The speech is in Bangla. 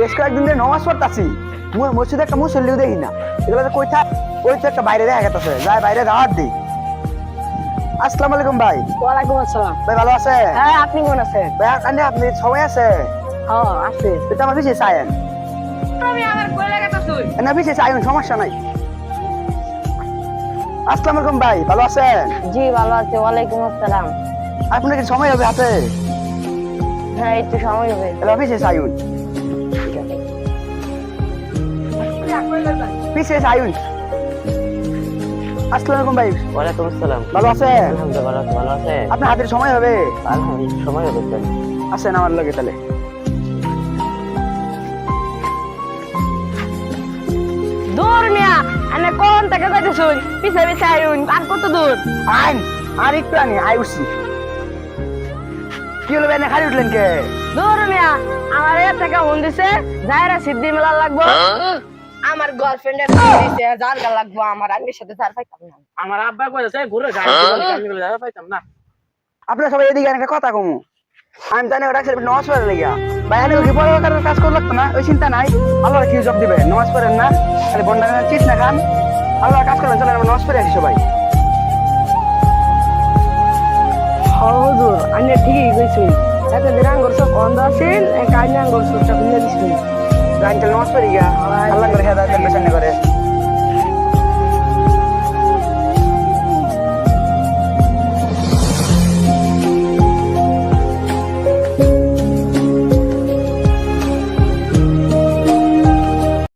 বেশ কয়েকদিন ধরে নমাজ পড়তাছি। মসজিদে একটা মুসল্লিও দেখি না। এগুলো কই থাক ওই তো একটা বাইরে দেখা গেছে যাই বাইরে দাওয়াত দিই আসসালামু আলাইকুম ভাই। ওয়ালাইকুম আসসালাম। ভাই ভালো আছে হ্যাঁ আপনি কেমন আছেন? ভাই আপনি আপনি সময় আছে? হ্যাঁ আছে। এটা আমার বিশেষ আয়েন আমি আমার কই লাগাতা তুই না বিশেষ আয়ন সমস্যা নাই। আসসালামু আলাইকুম ভাই ভালো আছেন? জি ভালো আছে। ওয়ালাইকুম আসসালাম। আপনার কি সময় হবে হাতে? হ্যাঁ একটু সময় হবে। তাহলে বিশেষ আয়ুন বিশেষ আয়ুন আসসালামু আলাইকুম ভাই। ওয়ালাইকুম আসসালাম। ভালো আছেন? আলহামদুলিল্লাহ ভালো আছি, ভালো আছে আপনার হাতের সময় হবে? আলহামদুলিল্লাহ সময় হবে স্যার আসেন আমার লগে তাহলে। দূর মিয়া আনে কোন থেকে যাইতেছুন পিছে পিছে আইউন আর কত দূর? আইন আর একটু আনি আয়ুষি কি হলো ভাই খালি উঠলেন কে? দূর মিয়া আমার এ থেকে ফোন দিছে যাইরা সিদ্ধি মেলা লাগবো। আমার গার্লফ্রেন্ডের দিছে যার গা লাগবো আমার আঙ্গের সাথে তার পাইতাম না। আমার আব্বা কইছে ঘুরে যাই আমি যাবে পাইতাম না। আপনারা সবাই এদিকে একটা কথা কমু। আমি জানি ওটা ছেলে নমাজ পড়ে লেগে। ভাই আমি কি বড় কারোর কাজ করে লাগতো না? ওই চিন্তা নাই। আল্লাহ কি জব দিবে? নমাজ পড়েন না? তাহলে বন্ডা চিট না খান। আল্লাহ কাজ করবেন চলেন আমরা নমাজ পড়ে আসি সবাই। হুজুর আনে ঠিকই কইছুন এত দিন আঙ্গুর সব বন্ধ আছিল কাজ আঙ্গুর সবটা খুলে দিছুন গান নমস্কার আল্লাহ করে হেদায়তের পেছনে করে।